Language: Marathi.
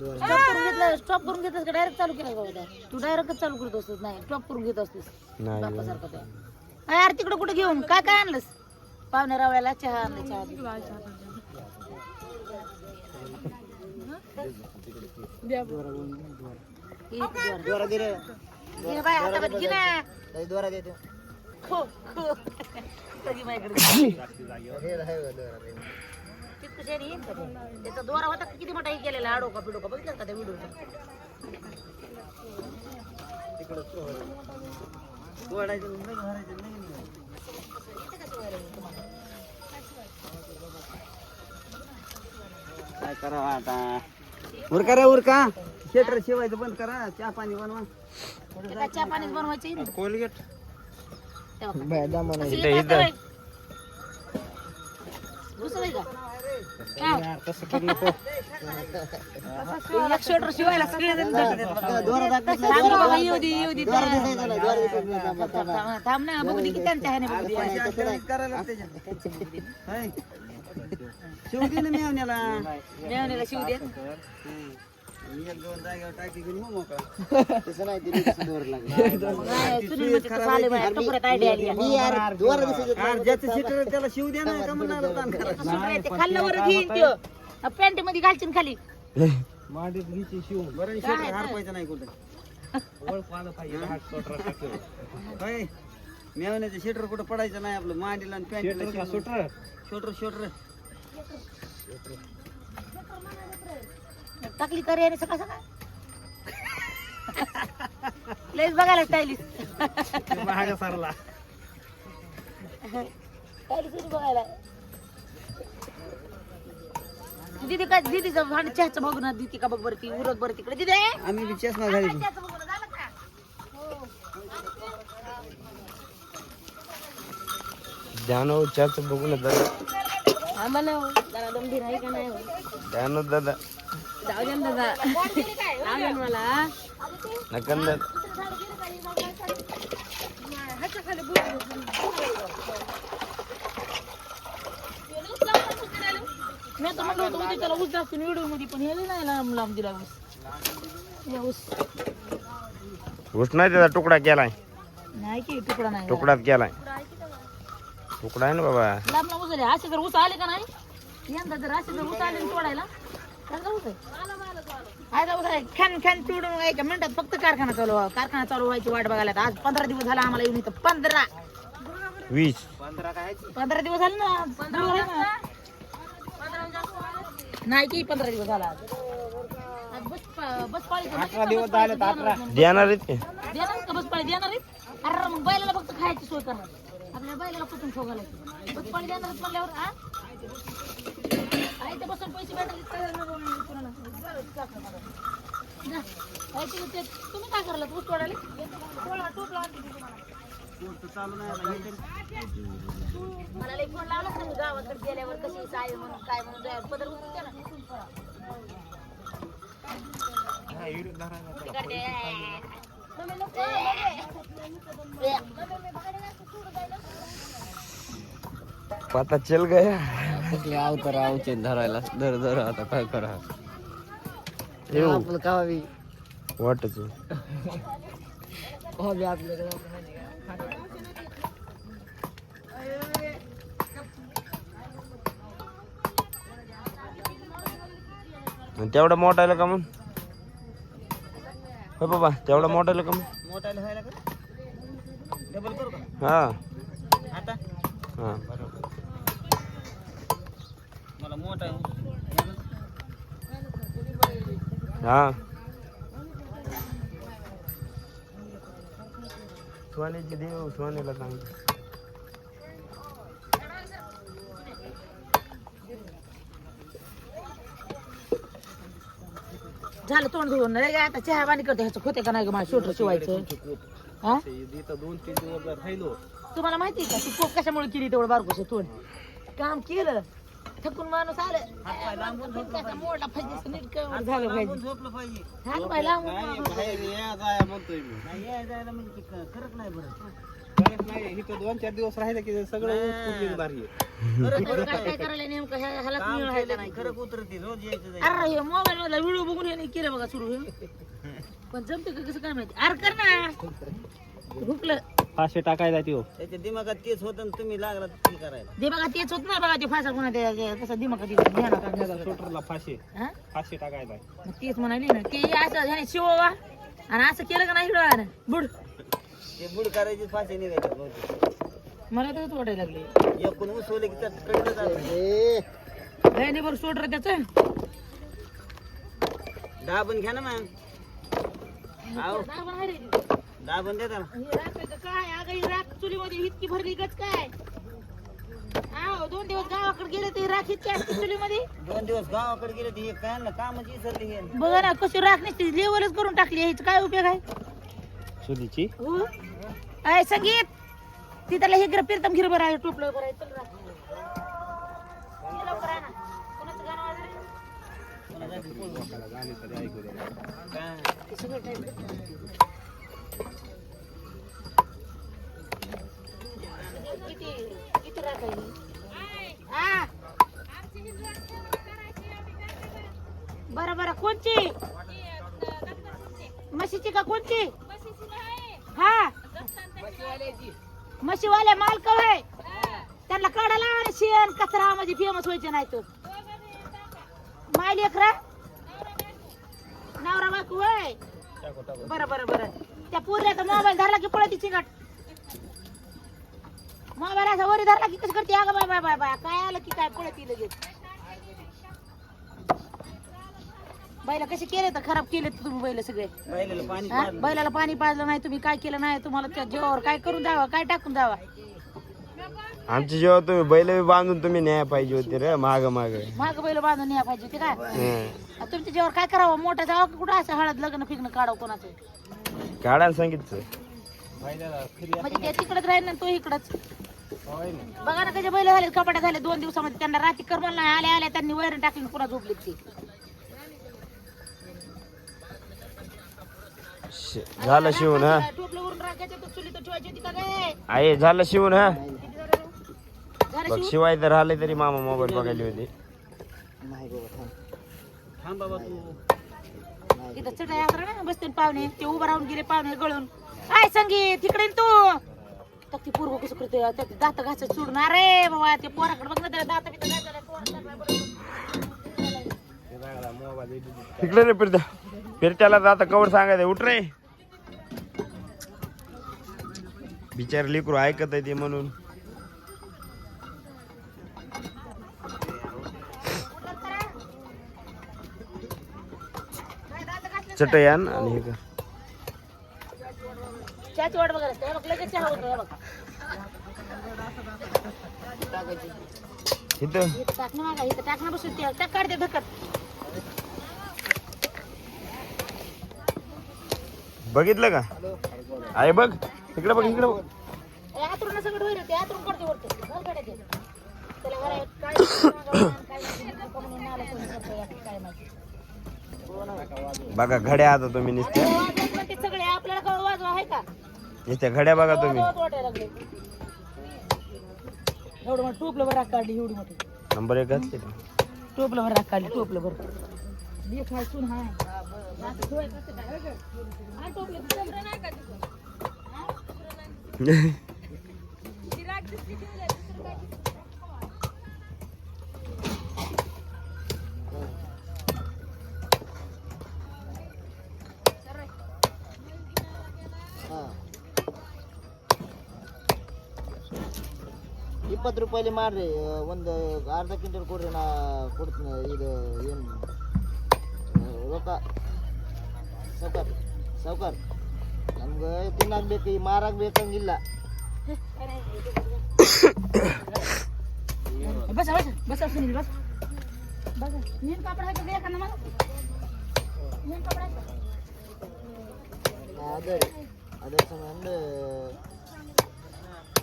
स्टॉप करून घेतलं स्टॉप करून घेतलं का? डायरेक्ट चालू केला तू डायरेक्टच चालू करत असतोस नाही. स्टॉप करून घेत असतोस. नाही बापासारखं ते. अरे यार तिकडे कुठे घेऊन? काय काय आणलंस? पाहुण्या रावळ्याला चहा आणलं चहा दे. एक दोरा. दोरा दे रे. घे बाय हातामध्ये घे ना. लय दोरा देतो खो खो. सगळी माझ्याकडे हे राहे बघ, दोरा दे. त्याचा दोरा होता का किती मोठा हे केलेला आडो का पिडो का बघितलं का त्या व्हिडिओ तोडायचं नाही, भरायचं नाही. काय करावं आता? उरका रे उरका शेटर शिवायचं बंद करा चहा पाणी बनवा. चहा पाणीच बनवायचे कोलगेट. घुसलंय का हा. तसं करू नको एक शर्टर शिवायला सगळे जण जातात. दोरा दाखवत थांब ना बाबा, येऊ दे, मेवण्याला. शिव दे. एक दोन जागेवर टाकी घेऊन मग. मोकळा तसं नाही दोर लागला ज्याचं सीटर त्याला शिव द्या ना का म्हणणार ताण पॅन्टमध्ये घालशील खाली. मांडीत घ्यायची शिव बरं शेटर हरपायचं नाही कुठं. होय मेवण्याचं शेटर कुठं पडायचं नाही आपलं. मांडीला आणि पॅन्टला शोटर शोटर. शोटर. टाकली तरी आणि सकाळ सकाळ. लयच बघायला स्टायलिश सारला. स्टायलिश बघायला. दीदी काय दीदीचं भांड चहाचं बघू ना दीदी का बघ बरं ती उरत बरं तिकडे. दीदी! आम्ही बी चष्मा घाली चहाचं बघू ना, झालं का? ध्यानो चाच बघून दादा आम्हाला हो, जरा गंभीर आहे का नाही हो? ध्यानो दादा. जाऊ दे ना दादा. ना मला नकन दादा मी आता म्हणलं होतं उद्या त्याला ऊस दाखवून व्हिडिओमध्ये पण हे नाही लांब लांब दिला ऊस. हे ऊस. ऊस नाही त्याचा तुकडा केलाय. नाही की तुकडा नाही. तुकडात केलाय. तुकडा आहे ना बाबा. लांब लांब ऊस आले. असे जर ऊस आले का नाही? यंदा जर असे जर ऊस आले ना तोडायला खॅन खॅन तोडून एका मिनिटात फक्त कारखाना चालू व्हावा. कारखाना चालू व्हायची वाट बघायला. आता आज पंधरा दिवस झाला आम्हाला येऊन इथं. पंधरा. वीस. पंधरा दिवस झाले ना. पंधरा ना. नाही की पंधरा दिवस झाला आज. आज बस बस पाळी अठरा दिवस झाले देणार आहेत की? देणार का बस पाळी? देणार आहेत? अरे मग बैलाला फक्त खायची सोय करणार. आपल्या बैलाला बस पाळी देणार आहेत म्हणल्यावर आहे ते बसून पैसे भेटले तर कोणाला जा. आहे ते- ते- तुम्ही काय करला ऊस तोडायला तोडा, टोपला आणते मी तुम्हाला. चालू नाही आता हे तर- मला लई फोन लावला तुम्ही गावाकडे गेल्यावर कशी काय म्हणून काय म्हणून जायला पदर उचलून द्या ना तिकडे. पता चल गया आव तर आवचे धरायला. धर धर आता काय करा. येऊ आपलं कावा वाटच. हो बी आपल्याकडे तेवढा मोठायला का मग? हो बाबा तेवढा मोठायला का मग? मोठायला हा. हा. हा. सोन्याची देव सोन्याला सांग. झालं तोंड धुवून. रे आता चहा पाणी करते. ह्याचं होते का नाही ग मला शिवायचं? हा? दोन तीन दिवस राहिलो तुम्हाला माहिती आहे का? ती कोक कशामुळे केली तेवढं बारकोस तोंड? काम केलं. थकून माणूस आलं. कसा मोडला पाहिजे नीट झालं पाहिजे. झोपलं पाहिजे. हात पाय लांबून बाहेर या जाया म्हणतोय मी. नाही या जायला म्हणजे ते क- करत नाही बरं. दोन चार दिवस राहिले की सगळं भारी काय काय करायला नेमकं? ह्या- ह्याला मिळ आहे का नाही? खरं उतरते रोज यायचं अरे हे मोबाईल मधला व्हिडिओ बघून हे केलं बघा सुरू हे पण जमते का कसं काय माहिती? अरे कर ना. हुकलं. फाशे टाकायला ती त्याच्या दिमागात तेच होतं आणि तुम्ही लागला ते करायला. बघा तेच होत नाही बघा ते फासा कोणा ते ते कसं दिमाग. शूटरला फाशे. हा? फाशे टाकायला मग तेच म्हणाली ना ते असं ह्याने शिववा. आणि असं केलं का नाही हिडवा बुड. ते बुड करायची फाशी निघायचं बहुतेक. मला तर वाटायला लागले एकूण उसवले की त्यात कडलं. गायने बरं सोड रे त्याचं. दाबून घ्या ना मॅम. आहो. दाबून देता ना ही राख काय अगं ही राख चुलीमध्ये इतकी भरली गच काय आहो दोन दिवस गावाकडे गेले ते राख इतकी असते चुलीमध्ये दोन दिवस गावाकडे गेले ते काय ना कामच विसरले हे बघा ना कशी राख नसते लेवलच करून टाकली ह्याचा काय उपयोग आहे सुधीची हो अय संगीत ती त्याला हे गिर फिरतम घिर बरं आहे टोपलं बरं आहे चल राख. ये लवकर आहे ना. कोणाचं गाणं वाजलं रे? काय ते सगळं टाईप. किती बरं बरं. कोणची? म्हशीची का कोणची? हा. म्हशीवाले मालक आहे त्यांना काढायला आणि शेण. कचरा म्हणजे फेमस व्हायचे नाही तर. माय लेकरा नवरा बायको होय. बरं बरं बरं. त्या पूर्याचा मोबाईल धरला की पळतीची गाठ. मोबाईल असा वरी धरला की कसं करते? अगं बाय बाय बाय बाय काय आलं की काय? पळती लगेच. बैला कसे केले तर खराब केले तुम्ही बैल सगळे. पाणी हा? बैलाला पाणी पाजलं नाही तुम्ही काय केलं नाही तुम्हाला त्या जीवावर काय करून द्यावा काय टाकून द्यावा आमची जेव्हा तुम्ही बैल बी बांधून तुम्ही न्याय पाहिजे होते रे माग माग. माग बैल बांधून न्या पाहिजे ते काय आता तुमच्या जीवावर काय करावं? मोठा जावा की कुठं? असं हळद लग्न फिरणं काढावं कोणाचं? काढायला सांगितलं. म्हणजे ते तिकडच राहील ना तो इकडच. बघा ना कसे बैल झाले कपाट्या झाले दोन दिवसामध्ये त्यांना रात्री करमल नाही. आल्या आल्या त्यांनी वैरण टाकली पुन्हा झोपली ती. झालं शिवून हा? टोपलं वरून राखायचं तर चुली तर ठेवायची होती का काय आहे झालं शिवून हा? झालं बघ शिवून? शिवाय तर आले तरी मामा मोबाईल बघायला होते थांब. बाबा तू. इथं चढाई आकरा ना बसते पाहुणे ते उभं राहून गेले पाहुणे गळून. काय संगीत तिकडे न तू. तर ती पूर्व कसं करते? दात घासत सोडून. अरे बाबा ते पोराकडे बघ ना त्याला दात बित घासायला. इकडे रे फिरत्या फिरत्याला आता कवर सांगायचं उठ रे. बिचार लेकरू ऐकत आहे ते म्हणून. चटई आण आणि हे कर. चहाची वाट बघायला असते. बघ लगेच चहा होतो बघ. इथं? इथं टाकणं मागा इथं टाकणं बसून ते टाक काढते धकत बघितलं का? आहे बघ इकडे बघ इकडे बघ. ए, आतरून सगळं होईल ते आतरून करते वरते घाल काढायचे त्याला घरात काय काय नाही, नको म्हणून नाला कोणी करतंय, काय माहिती. बघा घड्या आता तुम्ही नुसते अरे वाजवत पण ते सगळे आपल्याला कळ वाजवा आहे का? नुसत्या घड्या बघा तुम्ही. एवढं मोठं टोपलं बरं राख काढली एवढी मोठी. नंबर एक घातले? टोपलं बरं राख काढली टोपलं बरं लेख आहे सून होय. टोपलं ಇಪ್ಪತ್ತು ರೂಪಾಯಲ್ಲಿ ಮಾಡಿರಿ. ಒಂದು ಅರ್ಧ ಕ್ವಿಂಟಲ್ ಕೊಡ್ರಿ ನಾ ಕೊಡ್ತೀನಿ. ಇದು ಏನು? ರೊಕ್ಕ. ಸಾವುಕಾರ. ಸಾವುಕಾರ. ನಮ್ಗೆ ತಿನ್ನಕ್ಕೆ ಬೇಕು ಈ ಮಾರಾಗ ಬೇಕಂಗಿಲ್ಲ. ಅದೇ ಅದೇ ಸಮಯ